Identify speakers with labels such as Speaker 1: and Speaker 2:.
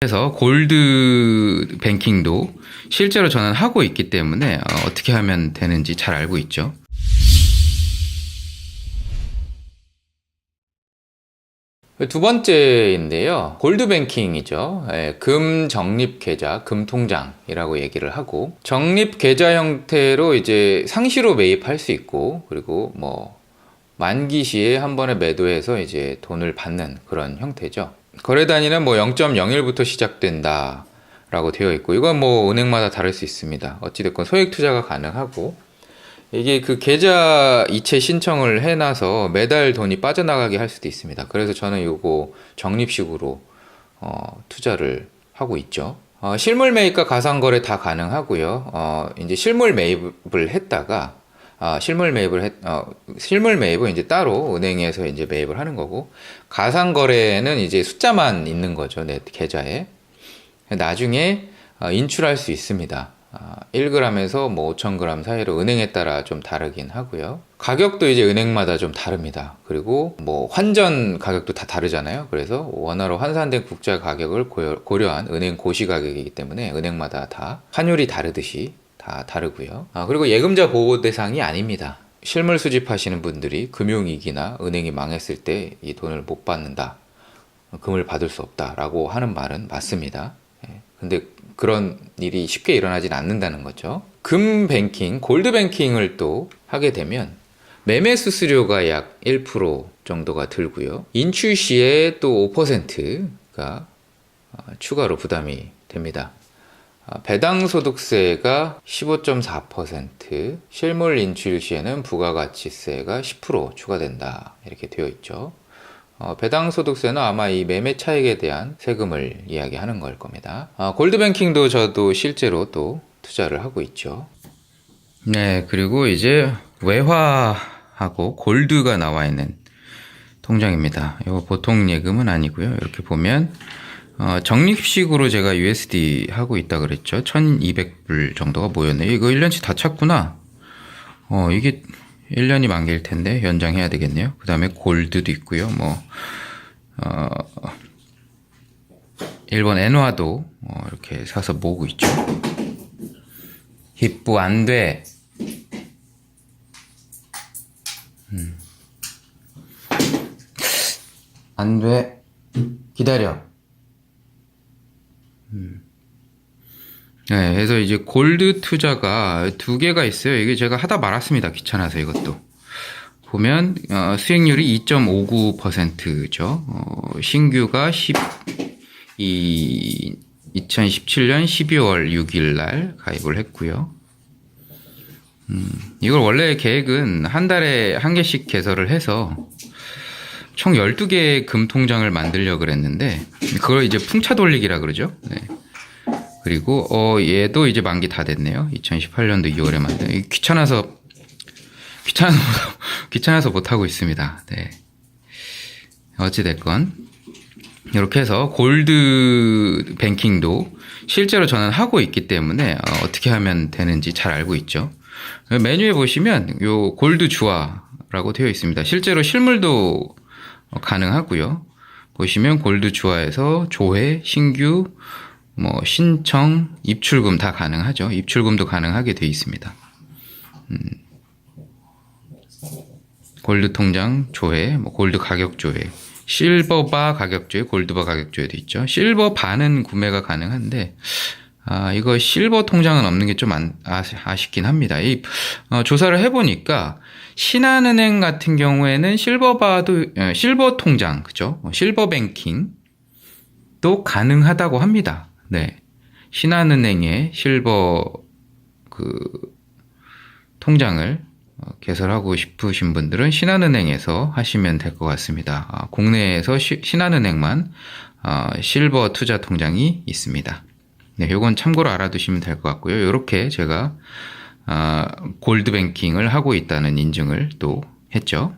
Speaker 1: 그래서 골드 뱅킹도 실제로 저는 하고 있기 때문에 어, 어떻게 하면 되는지 잘 알고 있죠. 두 번째인데요. 골드뱅킹이죠. 예, 금 적립 계좌, 금 통장이라고 얘기를 하고 적립 계좌 형태로 이제 상시로 매입할 수 있고 그리고 뭐 만기 시에 한 번에 매도해서 이제 돈을 받는 그런 형태죠. 거래 단위는 뭐 0.01부터 시작된다 라고 되어 있고 이건 뭐 은행마다 다를 수 있습니다. 어찌됐건 소액 투자가 가능하고 이게 그 계좌 이체 신청을 해놔서 매달 돈이 빠져나가게 할 수도 있습니다. 그래서 저는 요거 적립식으로 어, 투자를 하고 있죠. 어, 실물 매입과 가상 거래 다 가능하고요. 어, 이제 실물 매입을 했다가 아, 실물 매입을 했, 어, 실물 매입은 이제 따로 은행에서 이제 매입을 하는 거고 가상 거래는 이제 숫자만 있는 거죠. 내 계좌에. 나중에 어, 인출할 수 있습니다. 아, 1g에서 뭐 5,000g 사이로 은행에 따라 좀 다르긴 하고요. 가격도 이제 은행마다 좀 다릅니다. 그리고 뭐 환전 가격도 다 다르잖아요. 그래서 원화로 환산된 국자 가격을 고려, 고려한 은행 고시 가격이기 때문에 은행마다 다 환율이 다르듯이 다 다르고요. 아, 그리고 예금자 보호 대상이 아닙니다. 실물 수집하시는 분들이 금융위기나 은행이 망했을 때 이 돈을 못 받는다. 금을 받을 수 없다라고 하는 말은 맞습니다. 예, 근데 그런 일이 쉽게 일어나진 않는다는 거죠. 금 뱅킹, 골드 뱅킹을 또 하게 되면 매매 수수료가 약 1% 정도가 들고요. 인출 시에 또 5%가 어, 추가로 부담이 됩니다. 아, 배당 소득세가 15.4%, 실물 인출 시에는 부가가치세가 10% 추가된다. 이렇게 되어 있죠. 어, 배당 소득세는 아마 이 매매 차익에 대한 세금을 이야기하는 걸 겁니다. 아, 골드뱅킹도 저도 실제로 또 투자를 하고 있죠. 네, 그리고 이제 외화하고 골드가 나와 있는 통장입니다. 이거 보통 예금은 아니고요. 이렇게 보면 어, 적립식으로 제가 USD 하고 있다 그랬죠. 1200불 정도가 모였네요. 이거 1년치 다 찼구나. 어, 이게 1년이 만기일 텐데 연장해야 되겠네요. 그 다음에 골드도 있고요. 뭐, 어, 일본 엔화도 어, 이렇게 사서 모으고 있죠. 기부 안 돼. 음. 안 돼. 기다려. 네, 그래서 이제 골드 투자가 두 개가 있어요. 이게 제가 하다 말았습니다. 귀찮아서 이것도. 보면 어, 수익률이 2.59%죠. 어, 신규가 10, 이 2017년 12월 6일 날 가입을 했고요. 음, 이걸 원래 계획은 한 달에 한 개씩 개설을 해서 총 12개의 금 통장을 만들려고 그랬는데 그걸 이제 풍차 돌리기라 그러죠. 네. 그리고 어 얘도 이제 만기 다 됐네요. 2018년도 2월에 만든 귀찮아서 귀찮아서 귀찮아서 못 하고 있습니다. 네. 어찌 됐건 이렇게 해서 골드 뱅킹도 실제로 저는 하고 있기 때문에 어, 어떻게 하면 되는지 잘 알고 있죠. 메뉴에 보시면 요 골드 주화라고 되어 있습니다. 실제로 실물도 가능하고요. 보시면 골드 주화에서 조회, 신규, 뭐 신청, 입출금 다 가능하죠. 입출금도 가능하게 돼 있습니다. 음, 골드 통장 조회, 뭐 골드 가격 조회, 실버바 가격 조회, 골드바 가격 조회도 있죠. 실버 바는 구매가 가능한데 아, 이거 실버 통장은 없는 게 좀 아쉽긴 합니다. 이 어, 조사를 해보니까 신한은행 같은 경우에는 실버바도 어, 실버 통장 그죠? 실버 뱅킹도 가능하다고 합니다. 네. 신한은행의 실버 그 통장을 어, 개설하고 싶으신 분들은 신한은행에서 하시면 될 것 같습니다. 아, 국내에서 시, 신한은행만 어, 실버 투자 통장이 있습니다. 네, 요건 참고로 알아두시면 될 것 같고요. 이렇게 제가 어, 골드 뱅킹을 하고 있다는 인증을 또 했죠.